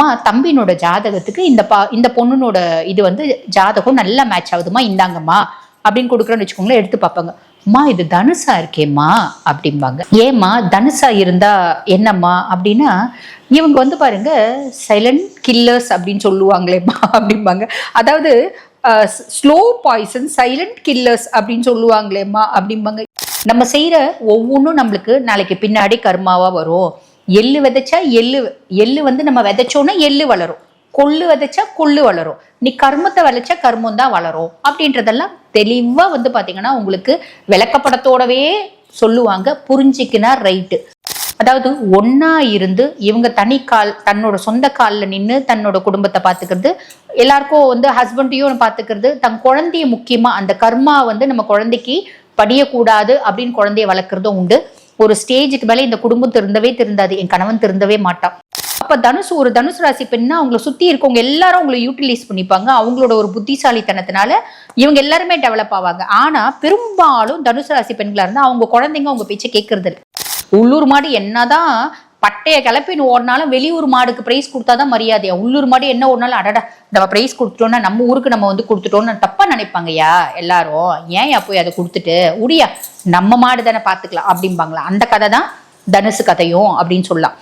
மா தம்பினோட ஜாதகத்துக்கு இந்த பா இந்த பொண்ணுனோட இது வந்து ஜாதகம் நல்லா மேட்ச் ஆகுதுமா இந்தாங்கம்மா அப்படின்னு கொடுக்குறோன்னு வச்சுக்கோங்களேன் எடுத்து பார்ப்பாங்க. அம்மா இது தனுசா இருக்கேம்மா அப்படிம்பாங்க. ஏம்மா தனுசா இருந்தா என்னம்மா அப்படின்னா இவங்க வந்து பாருங்க சைலண்ட் கில்லர்ஸ் அப்படின்னு சொல்லுவாங்களேம்மா அப்படிம்பாங்க. அதாவது ஸ்லோ பாய்சன் சைலண்ட் கில்லர்ஸ் அப்படின்னு சொல்லுவாங்களேம்மா அப்படிம்பாங்க. நம்ம செய்யற ஒவ்வொன்றும் நம்மளுக்கு நாளைக்கு பின்னாடி கர்மாவா வரும். எள்ளு விதைச்சா எள்ளு எள்ளு வந்து நம்ம விதைச்சோன்னா எள்ளு வளரும். கொள்ளு விதைச்சா கொள்ளு வளரும். நீ கர்மத்தை விளைச்சா கர்மம் தான் வளரும். அப்படின்றதெல்லாம் தெளிவா வந்து பாத்தீங்கன்னா உங்களுக்கு விளக்கப்படத்தோடவே சொல்லுவாங்க. புரிஞ்சிக்கினா ரைட்டு. அதாவது ஒன்னா இருந்து இவங்க தனி கால் தன்னோட சொந்த காலில் நின்று தன்னோட குடும்பத்தை பார்த்துக்கிறது எல்லாருக்கும் வந்து ஹஸ்பண்டையும் பார்த்துக்கிறது தன் குழந்தைய முக்கியமா அந்த கர்மா வந்து நம்ம குழந்தைக்கு படியக்கூடாது அப்படின்னு குழந்தைய வளர்க்குறதும் உண்டு. ஒரு ஸ்டேஜுக்கு மேலே இந்த குடும்பம் திருந்தவே திருந்தாது. என் கணவன் திருந்தவே மாட்டான். அப்ப தனுசு ஒரு தனுசு ராசி பெண்ணா அவங்கள சுத்தி இருக்கவங்க எல்லாரும் அவங்கள யூட்டிலைஸ் பண்ணிப்பாங்க. அவங்களோட ஒரு புத்திசாலித்தனத்தினால இவங்க எல்லாருமே டெவலப் ஆவாங்க. ஆனா பெரும்பாலும் தனுசு ராசி பெண்களா இருந்தா அவங்க குழந்தைங்க அவங்க பேச்சை கேட்கறது உள்ளூர் மாடு என்னதான் பட்டைய கிளப்பின்னு ஓடினாலும் வெளியூர் மாடுக்கு பிரைஸ் கொடுத்தாதான் மரியாதையா? உள்ளூர் மாடு என்ன ஓடினாலும் அடடா நம்ம பிரைஸ் கொடுத்துட்டோம்னா நம்ம ஊருக்கு நம்ம வந்து கொடுத்துட்டோம்னு தப்பா நினைப்பாங்கய்யா எல்லாரும்? ஏன் போய் அதை கொடுத்துட்டு? உடியா நம்ம மாடு தானே பார்த்துக்கலாம் அப்படிம்பாங்களா? அந்த கதை தான் தனுசு கதையும் அப்படின்னு சொல்லலாம்.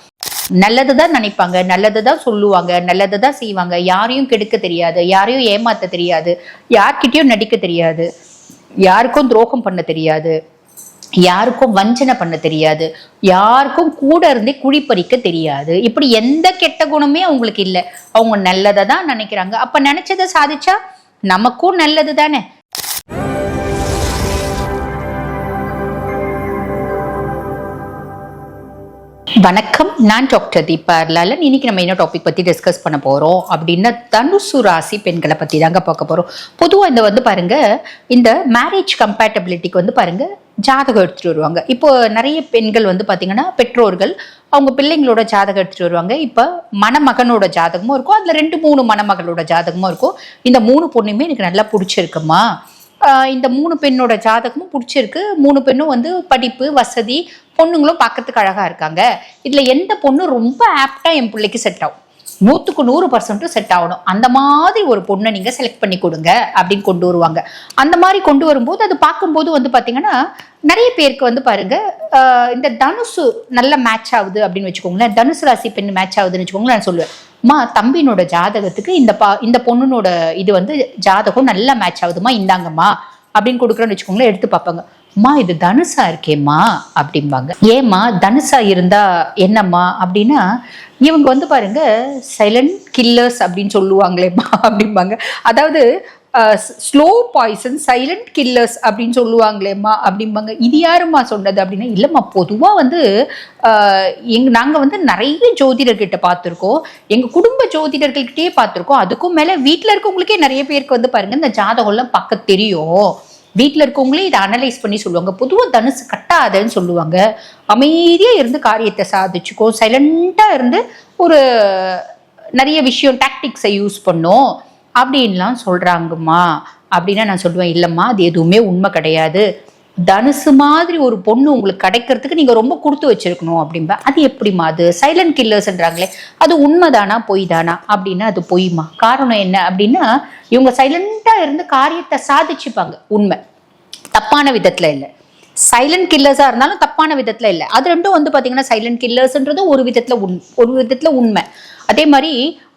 நல்லது தான் நினைப்பாங்க நல்லது தான் சொல்லுவாங்க நல்லது தான் செய்வாங்க. யாரையும் கெடுக்க தெரியாது யாரையும் ஏமாத்த தெரியாது யார்கிட்டயும் நடிக்க தெரியாது யாருக்கும் துரோகம் பண்ண தெரியாது. யாருக்கும் வஞ்சனை பண்ண தெரியாது. யாருக்கும் கூட இருந்தே குழிப்பறிக்க தெரியாது. இப்படி எந்த கெட்ட குணமே அவங்களுக்கு இல்லை. அவங்க நல்லதை தான் நினைக்கிறாங்க. அப்ப நினைச்சதை சாதிச்சா நமக்கும் நல்லது தானே? வணக்கம். நான் டாக்டர் தீபா லாலன் இன்னைக்கு நம்ம என்ன டாபிக் பற்றி டிஸ்கஸ் பண்ண போகிறோம் அப்படின்னா தனுசு ராசி பெண்களை பற்றி தாங்க பார்க்க போகிறோம் பொதுவாக இந்த வந்து பாருங்கள் இந்த மேரேஜ் கம்பேட்டபிலிட்டிக்கு வந்து பாருங்கள் ஜாதகம் எடுத்துகிட்டு வருவாங்க. இப்போ நிறைய பெண்கள் வந்து பார்த்திங்கன்னா பெற்றோர்கள் அவங்க பிள்ளைங்களோட ஜாதகம் எடுத்துகிட்டு வருவாங்க. இப்போ மணமகனோட ஜாதகமும் இருக்கும். அதில் ரெண்டு மூணு மணமகளோட ஜாதகமும் இருக்கும். இந்த மூணு பொண்ணுமே எனக்கு நல்லா பிடிச்சிருக்குமா? இந்த மூணு பெண்ணோட ஜாதகமும் பிடிச்சிருக்கு. மூணு பெண்ணும் வந்து படிப்பு வசதி பொண்ணுங்களும் பார்க்கறதுக்கு அழகா இருக்காங்க. இதுல எந்த பொண்ணு ரொம்ப ஆப்டா என் பிள்ளைக்கு செட் ஆகும்? நூற்றுக்கு நூறு பர்சன்ட்டும் செட் ஆகணும். அந்த மாதிரி ஒரு பொண்ணை நீங்க செலக்ட் பண்ணி கொடுங்க அப்படின்னு கொண்டு வருவாங்க. அந்த மாதிரி கொண்டு வரும்போது அது பார்க்கும்போது வந்து பாத்தீங்கன்னா நிறைய பேருக்கு வந்து பாருங்க இந்த தனுசு நல்ல மேட்ச் ஆகுது அப்படின்னு வச்சுக்கோங்களேன். தனுசு ராசி பெண் மேட்ச் ஆகுதுன்னு வச்சுக்கோங்களேன் நான் சொல்லுவேன். மா தம்பினோட ஜாதகத்துக்கு இந்த பா இந்த பொண்ணுனோட இது வந்து ஜாதகம் நல்லா மேட்ச் ஆகுதுமா இந்தாங்கம்மா. அப்படின்னு கொடுக்குறோன்னு வச்சுக்கோங்களேன் எடுத்து பார்ப்பாங்க. இது தனுசா இருக்கேம்மா அப்படிம்பாங்க. ஏம்மா தனுசா இருந்தா என்னம்மா? அப்படின்னா இவங்க வந்து பாருங்க சைலண்ட் கில்லர்ஸ் அப்படின்னு சொல்லுவாங்களேம்மா அப்படிம்பாங்க. அதாவது ஸ்லோ பாய்சன் சைலண்ட் கில்லர்ஸ் அப்படின்னு சொல்லுவாங்களேம்மா அப்படிம்பாங்க. இது யாரும்மா சொன்னது அப்படின்னா இல்லைம்மா பொதுவாக வந்து எங் நாங்கள் வந்து நிறைய ஜோதிடர்கிட்ட பார்த்துருக்கோம். எங்கள் குடும்ப ஜோதிடர்கள்கிட்டயே பார்த்துருக்கோம். அதுக்கும் மேலே வீட்டில் இருக்கவங்களுக்கே நிறைய பேருக்கு வந்து பாருங்க இந்த ஜாதகம்லாம் பார்க்க தெரியும். வீட்டில் இருக்கவங்களே இதை அனலைஸ் பண்ணி சொல்லுவாங்க. பொதுவாக தனுசு கட்டாதன்னு சொல்லுவாங்க. அமைதியாக இருந்து காரியத்தை சாதிச்சுக்கோ. சைலண்டாக இருந்து ஒரு நிறைய விஷயம் டாக்டிக்ஸை யூஸ் பண்ணோம். அப்படின்லாம் சொல்கிறாங்கம்மா அப்படின்னா நான் சொல்லுவேன் இல்லைம்மா அது எதுவுமே உண்மை கிடையாது. தனுசு மாதிரி ஒரு பொண்ணு உங்களுக்கு கிடைக்கிறதுக்கு நீங்கள் ரொம்ப கொடுத்து வச்சிருக்கணும் அப்படிம்பேன் அது எப்படிம்மா அது? சைலண்ட் கில்லர்ஸ்ன்றாங்களே அது உண்மைதானா பொய் தானா அப்படின்னா அது பொய்மா காரணம் என்ன அப்படின்னா இவங்க சைலண்டாக இருந்து காரியத்தை சாதிச்சுப்பாங்க உண்மை. தப்பான விதத்தில் இல்லை. சைலண்ட் கில்லர்ஸாக இருந்தாலும் தப்பான விதத்தில் இல்லை. அது ரெண்டும் வந்து பார்த்தீங்கன்னா சைலண்ட் கில்லர்ஸ்ன்றது ஒரு விதத்தில் உண் ஒரு விதத்தில் உண்மை. அதே மாதிரி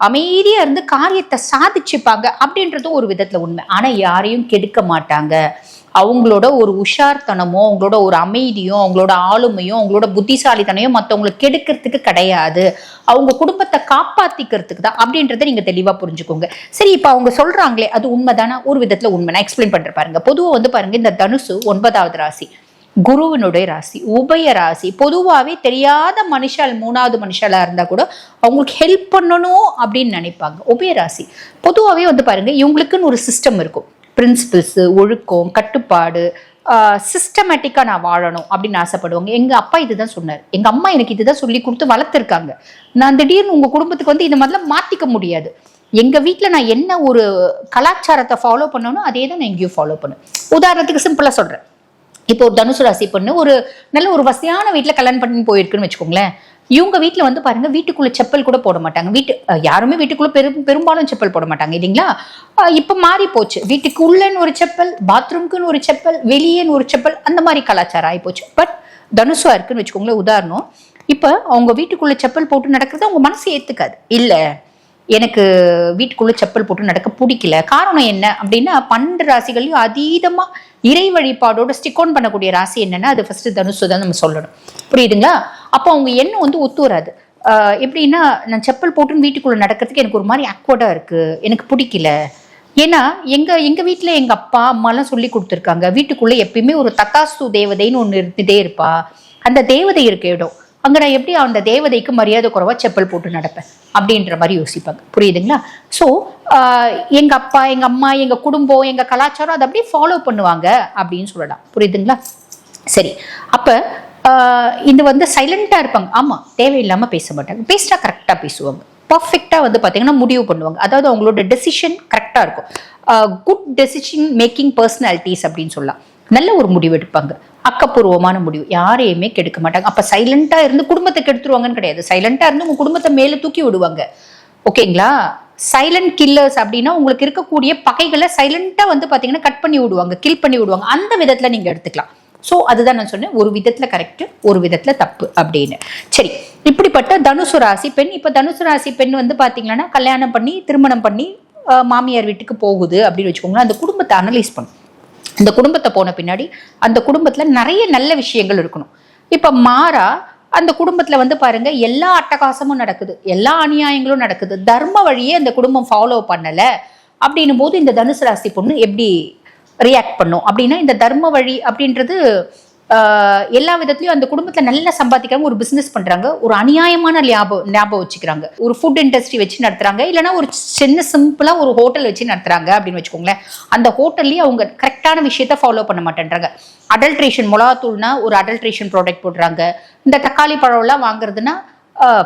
அமைதியாக இருந்து காரியத்தை சாதிச்சுப்பாங்க அப்படின்றதும் ஒரு விதத்தில் உண்மை. ஆனால் யாரையும் கெடுக்க மாட்டாங்க. அவங்களோட ஒரு உஷார்த்தனமோ அவங்களோட ஒரு அமைதியும் அவங்களோட ஆளுமையும் அவங்களோட புத்திசாலித்தனையும் மற்றவங்களை கெடுக்கிறதுக்கு கிடையாது. அவங்க குடும்பத்தை காப்பாத்திக்கிறதுக்கு தான் அப்படின்றத நீங்கள் தெளிவாக புரிஞ்சுக்கோங்க. சரி இப்போ அவங்க சொல்கிறாங்களே அது உண்மைதானா? ஒரு விதத்தில் உண்மை. நான் எக்ஸ்பிளைன் பண்ணுற பாருங்க. பொதுவாக வந்து பாருங்க இந்த தனுசு ஒன்பதாவது ராசி. குருவினுடைய ராசி உபய ராசி. பொதுவாகவே தெரியாத மனுஷால் மூணாவது மனுஷாலாக இருந்தால் கூட அவங்களுக்கு ஹெல்ப் பண்ணணும் அப்படின்னு நினைப்பாங்க. உபய ராசி. பொதுவாகவே வந்து பாருங்கள் இவங்களுக்குன்னு ஒரு சிஸ்டம் இருக்கும். பிரின்சிபிள்ஸு ஒழுக்கம் கட்டுப்பாடு சிஸ்டமேட்டிக்காக நான் வாழணும் அப்படின்னு ஆசைப்படுவாங்க. எங்கள் அப்பா இதுதான் சொன்னார். எங்கள் அம்மா எனக்கு இதுதான் சொல்லி கொடுத்து வளர்த்துருக்காங்க. நான் திடீர்னு உங்கள் குடும்பத்துக்கு வந்து இந்த மாதிரிலாம் மாற்றிக்க முடியாது. எங்கள் வீட்டில் நான் என்ன ஒரு கலாச்சாரத்தை ஃபாலோ பண்ணணும் அதே தான் நான் எங்கேயும் ஃபாலோ பண்ணுவேன் உதாரணத்துக்கு சிம்பிளாக சொல்கிறேன் இப்போ ஒரு தனுசு ராசி பொண்ணு ஒரு நல்ல ஒரு வசதியான வீட்டில் கல்யாணம் பண்ணி போயிருக்குன்னு வச்சுக்கோங்களேன். இவங்க வீட்டில் வந்து பாருங்க வீட்டுக்குள்ள செப்பல் கூட போட மாட்டாங்க. வீட்டு யாருமே வீட்டுக்குள்ள பெரும் பெரும்பாலும் செப்பல் போட மாட்டாங்க இல்லைங்களா? இப்போ மாறி போச்சு. வீட்டுக்குள்ளன்னு ஒரு செப்பல் பாத்ரூம்க்குன்னு ஒரு செப்பல் வெளியேன்னு ஒரு செப்பல் அந்த மாதிரி கலாச்சாரம் ஆகி போச்சு. பட் தனுசுவா இருக்குன்னு வச்சுக்கோங்களேன் உதாரணம். இப்போ அவங்க வீட்டுக்குள்ள செப்பல் போட்டு நடக்கிறது அவங்க மனசு ஏற்றுக்காது இல்லை எனக்கு வீட்டுக்குள்ள செப்பல் போட்டு நடக்க பிடிக்கல. காரணம் என்ன அப்படின்னா பன்னெண்டு ராசிகளையும் அதீதமா இறை வழிபாடோட ஸ்டிக் ஆன் பண்ணக்கூடிய ராசி என்னன்னா அது ஃபர்ஸ்ட் தனுசு தான் நம்ம சொல்லணும். புரியுதுங்களா? அப்போ அவங்க எண்ணம் வந்து ஒத்து வராது. எப்படின்னா நான் செப்பல் போட்டுன்னு வீட்டுக்குள்ள நடக்கிறதுக்கு எனக்கு ஒரு மாதிரி அக்வர்டா இருக்கு. எனக்கு பிடிக்கல. ஏன்னா எங்க எங்க வீட்டில் எங்க அப்பா அம்மாலாம் சொல்லி கொடுத்துருக்காங்க. வீட்டுக்குள்ள எப்பயுமே ஒரு தக்காசு தேவதைன்னு ஒன்று இருந்துட்டே இருப்பா. அந்த தேவதை இருக்க இடம். அங்கே நான் எப்படி அந்த தேவதைக்கு மரியாதை குறைவாக செப்பல் போட்டு நடப்பேன்? அப்படின்ற மாதிரி யோசிப்பாங்க. புரியுதுங்களா? ஸோ எங்கள் அப்பா எங்கள் அம்மா எங்கள் குடும்பம் எங்கள் கலாச்சாரம் அதை அப்படியே ஃபாலோ பண்ணுவாங்க அப்படின்னு சொல்லலாம். புரியுதுங்களா? சரி. அப்போ இது வந்து சைலண்ட்டாக இருப்பாங்க. ஆமாம் தேவையில்லாமல் பேச மாட்டாங்க. பேசினா கரெக்டாக பேசுவாங்க. பர்ஃபெக்டாக வந்து பார்த்தீங்கன்னா முடிவு பண்ணுவாங்க. அதாவது அவங்களோட டெசிஷன் கரெக்டாக இருக்கும். குட் டெசிஷன் மேக்கிங் பர்சனாலிட்டிஸ் அப்படின்னு சொல்லலாம். நல்ல ஒரு முடிவு எடுப்பாங்க. அக்கப்பூர்வமான முடிவு. யாரையுமே கெடுக்க மாட்டாங்க. அப்ப சைலண்டா இருந்து குடும்பத்தை கெடுத்துருவாங்கன்னு கிடையாது. சைலண்டா இருந்து உங்க குடும்பத்தை மேல தூக்கி விடுவாங்க. ஓகேங்களா சைலண்ட் கில்லர்ஸ் அப்படின்னா உங்களுக்கு இருக்கக்கூடிய பகைகளை சைலண்டா வந்து பாத்தீங்கன்னா கட் பண்ணி விடுவாங்க கில் பண்ணி விடுவாங்க. அந்த விதத்துல நீங்க எடுத்துக்கலாம். ஸோ அதுதான் நான் சொன்னேன். ஒரு விதத்துல கரெக்ட் ஒரு விதத்துல தப்பு அப்படின்னு. சரி இப்படிப்பட்ட தனுசு ராசி பெண். இப்ப தனுசு ராசி பெண் வந்து பாத்தீங்கன்னா கல்யாணம் பண்ணி திருமணம் பண்ணி மாமியார் வீட்டுக்கு போகுது அப்படின்னு வச்சுக்கோங்களேன். அந்த குடும்பத்தை அனலைஸ் பண்ணும் இந்த குடும்பத்தை போன பின்னாடி அந்த குடும்பத்தில் நிறைய நல்ல விஷயங்கள் இருக்கணும். இப்போ மாறா அந்த குடும்பத்தில் வந்து பாருங்க எல்லா அட்டகாசமும் நடக்குது எல்லா அநியாயங்களும் நடக்குது. தர்ம வழியே அந்த குடும்பம் ஃபாலோ பண்ணலை அப்படின்னும் போது இந்த தனுசு ராசி பொண்ணு எப்படி ரியாக்ட் பண்ணும்? அப்படின்னா இந்த தர்ம வழி அப்படின்றது எல்லா விதத்துலயும் அந்த குடும்பத்துல நல்லா சம்பாதிக்கிறாங்க ஒரு பிசினஸ் பண்றாங்க. ஒரு அநியாயமான ஞாபகம் ஞாபகம் வச்சுக்கிறாங்க. ஒரு ஃபுட் இண்டஸ்ட்ரி வச்சு நடத்துறாங்க. இல்லைன்னா ஒரு சின்ன சிம்பிளா ஒரு ஹோட்டல் வச்சு நடத்துறாங்க அப்படின்னு வச்சுக்கோங்களேன். அந்த ஹோட்டல்லயே அவங்க கரெக்டான விஷயத்த ஃபாலோ பண்ண மாட்டேன்றாங்க. அடல்ட்ரேஷன் மிளகாத்தூள்னா ஒரு அடல்ட்ரேஷன் ப்ராடக்ட் போடுறாங்க. இந்த தக்காளி பழம்லாம் வாங்குறதுன்னா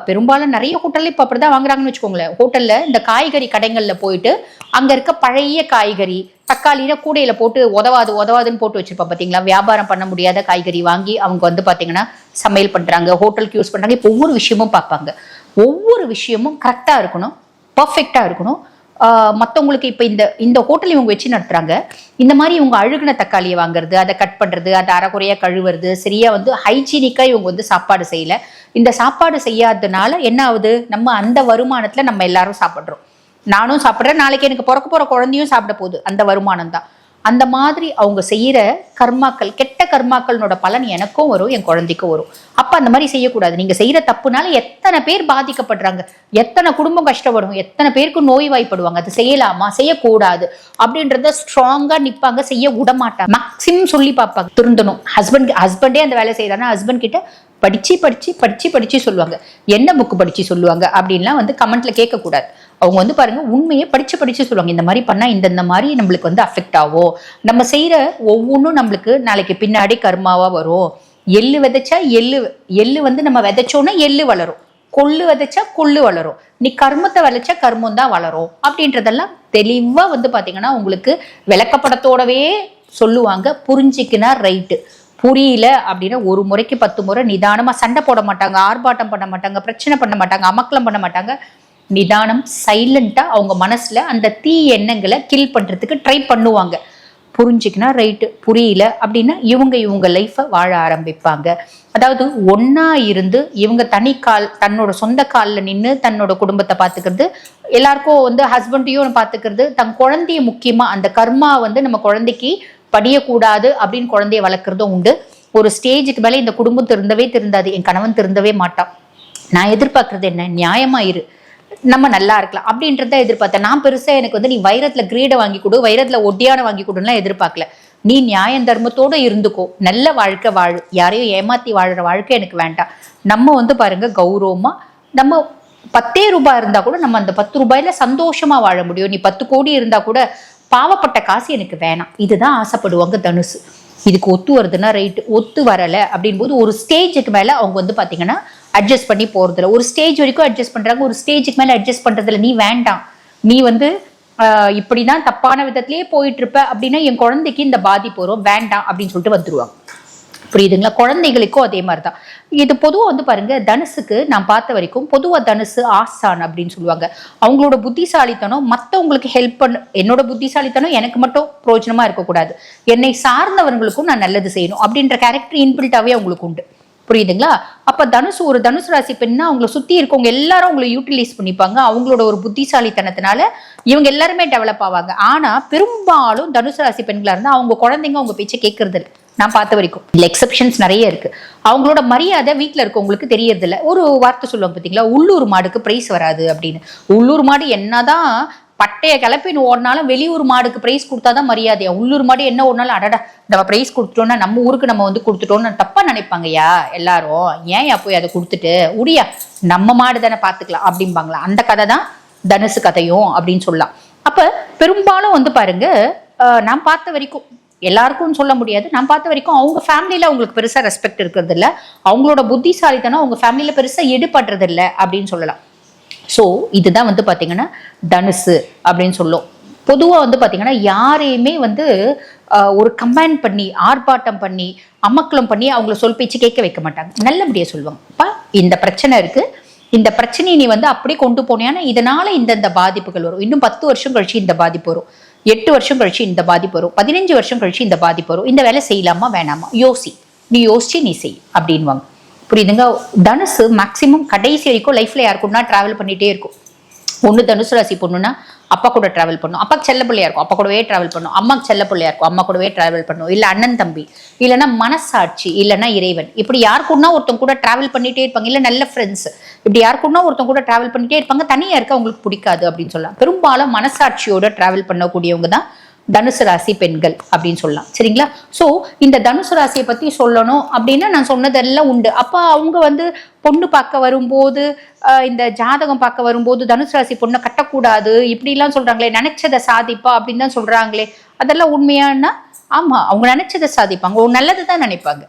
பெரும்பாலும் நிறைய ஹோட்டல்ல இப்போ அப்படிதான் வாங்குறாங்கன்னு வச்சுக்கோங்களேன். ஹோட்டல்ல இந்த காய்கறி கடைகள்ல போயிட்டு அங்க இருக்க பழைய காய்கறி தக்காளியில கூடையில போட்டு உதவாது உதவாதுன்னு போட்டு வச்சிருப்பா பாத்தீங்களா? வியாபாரம் பண்ண முடியாத காய்கறி வாங்கி அவங்க வந்து பாத்தீங்கன்னா சமையல் பண்றாங்க ஹோட்டலுக்கு யூஸ் பண்றாங்க. இப்போ ஒவ்வொரு விஷயமும் பார்ப்பாங்க. ஒவ்வொரு விஷயமும் கரெக்டா இருக்கணும் பர்ஃபெக்டா இருக்கணும். மற்றவங்களுக்கு இப்போ இந்த இந்த ஹோட்டல் இவங்க வச்சு நடத்துகிறாங்க இந்த மாதிரி இவங்க அழுகுன தக்காளியை வாங்குறது அதை கட் பண்ணுறது அதை அரைக்குறையா கழுவுறது சரியாக வந்து ஹைஜீனிக்காக இவங்க வந்து சாப்பாடு செய்யல. இந்த சாப்பாடு செய்யாததுனால என்ன ஆகுது? நம்ம அந்த வருமானத்தில் நம்ம எல்லாரும் சாப்பிட்றோம். நானும் சாப்பிட்றேன். நாளைக்கு எனக்கு பிறக்க போகிற குழந்தையும் சாப்பிட போகுது. அந்த வருமானம் தான். அந்த மாதிரி அவங்க செய்யற கர்மாக்கள் கெட்ட கர்மாக்களோட பலன் எனக்கும் வரும் என் குழந்தைக்கும் வரும். அப்ப அந்த மாதிரி செய்யக்கூடாது. நீங்க செய்யற தப்புனால எத்தனை பேர் பாதிக்கப்படுறாங்க? எத்தனை குடும்பம் கஷ்டப்படும்? எத்தனை பேருக்கு நோய் வாய்ப்படுவாங்க அது செய்யலாமா? செய்யக்கூடாது. அப்படின்றத ஸ்ட்ராங்கா நிப்பாங்க செய்ய விட மாட்டாங்க. மேக்சிமம் சொல்லி பார்ப்பாங்க. திருந்தணும். ஹஸ்பண்ட் ஹஸ்பண்டே அந்த வேலை செய்கிறாங்கன்னா ஹஸ்பண்ட் கிட்ட படிச்சு படிச்சு படிச்சு படிச்சு சொல்லுவாங்க. என்ன புக்கு படிச்சு சொல்லுவாங்க? அப்படின்லாம் வந்து கமெண்ட்ல கேட்கக்கூடாது. அவங்க வந்து பாருங்க உண்மையை படிச்சு படிச்சு சொல்லுவாங்க. இந்த மாதிரி பண்ணா இந்த இந்த மாதிரி நம்மளுக்கு வந்து அஃபெக்ட் ஆகும் நம்ம செய்யற ஒவ்வொன்றும் நம்மளுக்கு நாளைக்கு பின்னாடி கர்மாவா வரும். எள்ளு விதைச்சா எள்ளு எள்ளு வந்து நம்ம விதைச்சோன்னா எள்ளு வளரும். கொள்ளு விதைச்சா கொள்ளு வளரும். நீ கர்மத்தை விளைச்சா கர்மம் தான் வளரும். அப்படின்றதெல்லாம் தெளிவா வந்து பாத்தீங்கன்னா உங்களுக்கு விளக்கப்படத்தோடவே சொல்லுவாங்க. புரிஞ்சிக்கினா ரைட்டு புரியல அப்படின்னா ஒரு முறைக்கு பத்து முறை நிதானமா சண்டை போட மாட்டாங்க ஆர்ப்பாட்டம் பண்ண மாட்டாங்க பிரச்சனை பண்ண மாட்டாங்க அமக்கலம் பண்ண மாட்டாங்க. நிதானம் சைலண்டா அவங்க மனசுல அந்த தீ எண்ணங்களை கில் பண்றதுக்கு ட்ரை பண்ணுவாங்க. புரிஞ்சுக்கினா ரைட்டு புரியல அப்படின்னா இவங்க இவங்க லைஃப்பை வாழ ஆரம்பிப்பாங்க. அதாவது ஒன்றா இருந்து இவங்க தனி கால் தன்னோட சொந்த காலில் நின்று தன்னோட குடும்பத்தை பார்த்துக்கிறது எல்லாருக்கும் வந்து ஹஸ்பண்டையும் பார்த்துக்கிறது தன் குழந்தைய முக்கியமாக அந்த கர்மா வந்து நம்ம குழந்தைக்கு படியக்கூடாது அப்படின்னு குழந்தைய வளர்க்குறதும் உண்டு. ஒரு ஸ்டேஜுக்கு மேலே இந்த குடும்பம் திருந்தவே திருந்தாது என் கணவன் திருந்தவே மாட்டான். நான் எதிர்பார்க்கறது என்ன? நியாயமாக இரு. நம்ம நல்லா இருக்கலாம். அப்படின்றத எதிர்பார்த்தேன். நான் பெருசா எனக்கு வந்து நீ வைரத்துல கிரீடை வாங்கி கொடு வைரத்துல ஒட்டியான வாங்கி கொடுலாம் எதிர்பார்க்கல. நீ நியாயம் தர்மத்தோட இருந்துக்கோ. நல்ல வாழ்க்கை வாழு யாரையும் ஏமாத்தி வாழ்கிற வாழ்க்கை எனக்கு வேண்டாம். நம்ம வந்து பாருங்க கௌரவமா நம்ம பத்தே ரூபாய் இருந்தா கூட நம்ம அந்த பத்து ரூபாயில சந்தோஷமா வாழ முடியும். நீ பத்து கோடி இருந்தா கூட பாவப்பட்ட காசு எனக்கு வேணாம். இதுதான் ஆசைப்படுவாங்க தனுசு. இதுக்கு ஒத்து வருதுன்னா ரைட்டு ஒத்து வரலை அப்படின் போது ஒரு ஸ்டேஜுக்கு மேலே அவங்க வந்து பார்த்தீங்கன்னா அட்ஜஸ்ட் பண்ணி போறதுல ஒரு ஸ்டேஜ் வரைக்கும் அட்ஜஸ்ட் பண்றாங்க. ஒரு ஸ்டேஜுக்கு மேல அட்ஜஸ்ட் பண்றதுல நீ வேண்டாம். நீ வந்து இப்படிதான் தப்பான விதத்திலேயே போயிட்டு இருப்ப அப்படின்னா என் குழந்தைக்கு இந்த பாதிப்பு வரும். வேண்டாம் அப்படின்னு சொல்லிட்டு வந்துருவாங்க. புரியுதுங்களா? குழந்தைகளுக்கும் அதே மாதிரி தான் இது பொதுவாக வந்து பாருங்க தனுசுக்கு நான் பார்த்த வரைக்கும் பொதுவாக தனுசு ஆசான் அப்படின்னு சொல்லுவாங்க. அவங்களோட புத்திசாலித்தனம் மற்றவங்களுக்கு ஹெல்ப் பண்ண என்னோட புத்திசாலித்தனம் எனக்கு மட்டும் பிரயோஜனமா இருக்கக்கூடாது. என்னை சார்ந்தவர்களுக்கும் நான் நல்லது செய்யணும் அப்படின்ற கேரக்டர் இன்பில்ட்டாவே அவங்களுக்கு உண்டு. புரியுதுங்களா? அப்ப தனுசு ஒரு தனுசு ராசி பெண்ணா அவங்களை சுத்தி இருக்கவங்க எல்லாரும் அவங்களை யூட்டிலைஸ் பண்ணிப்பாங்க. அவங்களோட ஒரு புத்திசாலித்தனத்தினால இவங்க எல்லாருமே டெவலப் ஆவாங்க. ஆனா பெரும்பாலும் தனுசு ராசி பெண்களா இருந்தா அவங்க குழந்தைங்க அவங்க பேச்சை கேட்கறது இல்லை நான் பார்த்த வரைக்கும். இல்லை எக்ஸப்ஷன்ஸ் நிறைய இருக்கு. அவங்களோட மரியாதை வீட்டில் இருக்கவங்களுக்கு தெரியறது ஒரு வார்த்தை சொல்லுவாங்க பார்த்தீங்களா உள்ளூர் மாடுக்கு பிரைஸ் வராது அப்படின்னு. உள்ளூர் மாடு என்னதான் பட்டைய கிளப்பின்னு ஓடினாலும் வெளியூர் மாடுக்கு பிரைஸ் கொடுத்தாதான் மரியாதையா? உள்ளூர் மாடு என்ன ஓடினாலும் அடடா நம்ம பிரைஸ் கொடுத்துட்டோம்னா நம்ம ஊருக்கு நம்ம வந்து கொடுத்துட்டோம்னு தப்பா நினைப்பாங்கய்யா எல்லாரும்? ஏன் போய் அதை கொடுத்துட்டு? உடியா நம்ம மாடு தானே பார்த்துக்கலாம் அப்படிம்பாங்களா? அந்த கதை தான் தனுசு கதையும் அப்படின்னு சொல்லலாம். அப்ப பெரும்பாலும் வந்து பாருங்க நான் பார்த்த வரைக்கும் எல்லாருக்கும் சொல்ல முடியாது. நான் பார்த்த வரைக்கும் அவங்க ஃபேமிலியில அவங்களுக்கு பெருசா ரெஸ்பெக்ட் இருக்கிறது இல்லை. அவங்களோட புத்திசாலித்தனம் அவங்க ஃபேமிலியில பெருசா எடுபடுறது இல்லை அப்படின்னு சொல்லலாம். ஸோ இதுதான் வந்து பார்த்தீங்கன்னா தனுசு அப்படின்னு சொல்லும். பொதுவாக வந்து பார்த்தீங்கன்னா யாரையுமே வந்து ஒரு கம்பேன் பண்ணி ஆர்ப்பாட்டம் பண்ணி அமக்கலம் பண்ணி அவங்கள சொல் பேச்சு கேட்க வைக்க மாட்டாங்க. நல்லபடியாக சொல்லுவாங்க. அப்பா இந்த பிரச்சனை இருக்கு. இந்த பிரச்சனையை நீ வந்து அப்படியே கொண்டு போனேன்னா இதனால இந்தந்த பாதிப்புகள் வரும். இன்னும் பத்து வருஷம் கழிச்சு இந்த பாதிப்பு வரும். எட்டு வருஷம் கழிச்சு இந்த பாதிப்பு வரும். பதினஞ்சு வருஷம் கழிச்சு இந்த பாதிப்பு வரும். இந்த வேலை செய்யலாமா? வேணாமா? யோசி. நீ யோசிச்சு நீ செய். அப்படின்வாங்க புரியுதுங்க? தனுசு மேக்ஸிமம் கடைசி வரைக்கும் லைஃப்ல யாரு கூடனா டிராவல் பண்ணிட்டே இருக்கும். ஒன்று தனுசு ராசி பொண்ணுன்னா அப்பா கூட டிராவல் பண்ணும். அப்பாக்கு செல்ல பிள்ளையா இருக்கும். அப்பா கூடவே டிராவல் பண்ணும். அம்மாக்கு செல்ல பிள்ளையா இருக்கும். அம்மா கூடவே டிராவல் பண்ணும். இல்லை அண்ணன் தம்பி. இல்லைன்னா மனசாட்சி. இல்லைன்னா இறைவன். இப்படி யார் கூடனா ஒருத்தவங்க கூட டிராவல் பண்ணிட்டே இருப்பாங்க. இல்லை நல்ல ஃப்ரெண்ட்ஸ் இப்படி யார் கூடனா ஒருத்தவங்க கூட டிராவல் பண்ணிட்டே இருப்பாங்க. தனியாக இருக்க அவங்களுக்கு பிடிக்காது அப்படின்னு சொல்லலாம். பெரும்பாலும் மனசாட்சியோட டிராவல் பண்ணக்கூடியவங்க தான் தனுசு ராசி பெண்கள் அப்படின்னு சொல்லலாம். சரிங்களா? ஸோ இந்த தனுசு ராசியை பத்தி சொல்லணும் அப்படின்னா நான் சொன்னதெல்லாம் உண்டு. அப்போ அவங்க வந்து பொண்ணு பார்க்க வரும்போது இந்த ஜாதகம் பார்க்க வரும்போது தனுசு ராசி பொண்ணை கட்டக்கூடாது இப்படிலாம் சொல்கிறாங்களே சொல்றாங்களே நினைச்சதை சாதிப்பா அப்படின்னு தான் சொல்றாங்களே. அதெல்லாம் உண்மையானா? ஆமா அவங்க நினைச்சதை சாதிப்பாங்க. நல்லது தான் நினைப்பாங்க.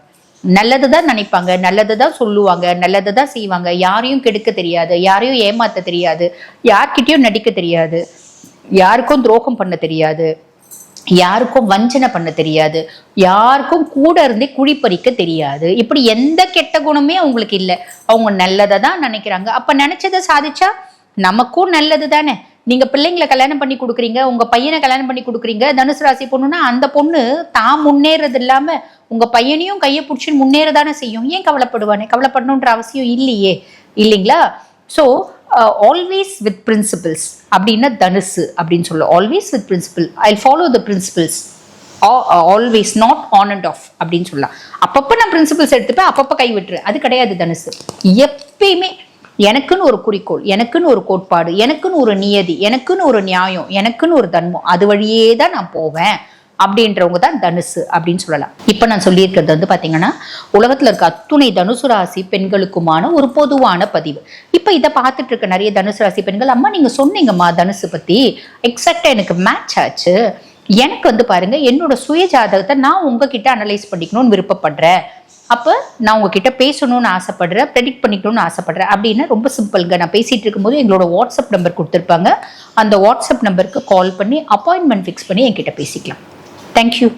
நல்லது தான் நினைப்பாங்க. நல்லது தான் சொல்லுவாங்க. நல்லது தான் செய்வாங்க. யாரையும் கெடுக்க தெரியாது. யாரையும் ஏமாத்த தெரியாது. யார்கிட்டயும் நடிக்க தெரியாது. யாருக்கும் துரோகம் பண்ண தெரியாது. யாருக்கும் வஞ்சனை பண்ண தெரியாது. யாருக்கும் கூட இருந்தே குழி பறிக்க தெரியாது. இப்படி எந்த கெட்ட குணமே அவங்களுக்கு இல்லை. அவங்க நல்லதை தான் நினைக்கிறாங்க. அப்ப நினைச்சதை சாதிச்சா நமக்கும் நல்லது தானே? நீங்க பிள்ளைங்களை கல்யாணம் பண்ணி கொடுக்குறீங்க உங்க பையனை கல்யாணம் பண்ணி கொடுக்குறீங்க தனுசு ராசி பொண்ணுன்னா அந்த பொண்ணு தான் முன்னேறது இல்லாம உங்க பையனையும் கையை பிடிச்சி முன்னேற தானே செய்யும். ஏன் கவலைப்படுவானே? கவலைப்படணுன்ற அவசியம் இல்லையே. இல்லைங்களா? ஸோ ஆல்வேஸ் வித் பிரின்சிபிள்ஸ் அப்படின்னா தனுசு அப்படின்னு சொல்லுவோம். Always with principle I follow the principles always not on and off அப்படின்னு சொல்லலாம். அப்பப்போ நான் பிரின்சிபிள்ஸ் எடுத்துப்பேன் அப்பப்போ கை விட்டுரு அது கிடையாது தனுசு. எப்பயுமே எனக்குன்னு ஒரு குறிக்கோள் எனக்குன்னு ஒரு கோட்பாடு எனக்குன்னு ஒரு நியதி எனக்குன்னு ஒரு நியாயம் எனக்குன்னு ஒரு தன்மம் அது வழியே தான் நான் போவேன். அப்படின்றவங்க தான் தனுசு அப்படின்னு சொல்லலாம். இப்போ நான் சொல்லியிருக்கிறது வந்து பார்த்தீங்கன்னா உலகத்தில் இருக்க அத்துணை தனுசு ராசி பெண்களுக்குமான ஒரு பொதுவான பதிவு. இப்போ இதை பார்த்துட்டு இருக்க நிறைய தனுசு ராசி பெண்கள் அம்மா நீங்கள் சொன்னீங்கம்மா தனுசு பற்றி எக்ஸாக்டாக எனக்கு மேட்ச் ஆச்சு. எனக்கு வந்து பாருங்க என்னோட சுய ஜாதகத்தை நான் உங்ககிட்ட அனலைஸ் பண்ணிக்கணும்னு விருப்பப்படுறேன். அப்போ நான் உங்ககிட்ட பேசணும்னு ஆசைப்படுறேன் ப்ரெடிக்ட் பண்ணிக்கணும்னு ஆசைப்படுறேன். அப்படின்னா ரொம்ப சிம்பிள்ங்க நான் பேசிகிட்டு இருக்கும்போது எங்களோட வாட்ஸ்அப் நம்பர் கொடுத்துருப்பாங்க. அந்த வாட்ஸ்அப் நம்பருக்கு கால் பண்ணி அப்பாயின்மெண்ட் ஃபிக்ஸ் பண்ணி என்கிட்ட பேசிக்கலாம். Thank you.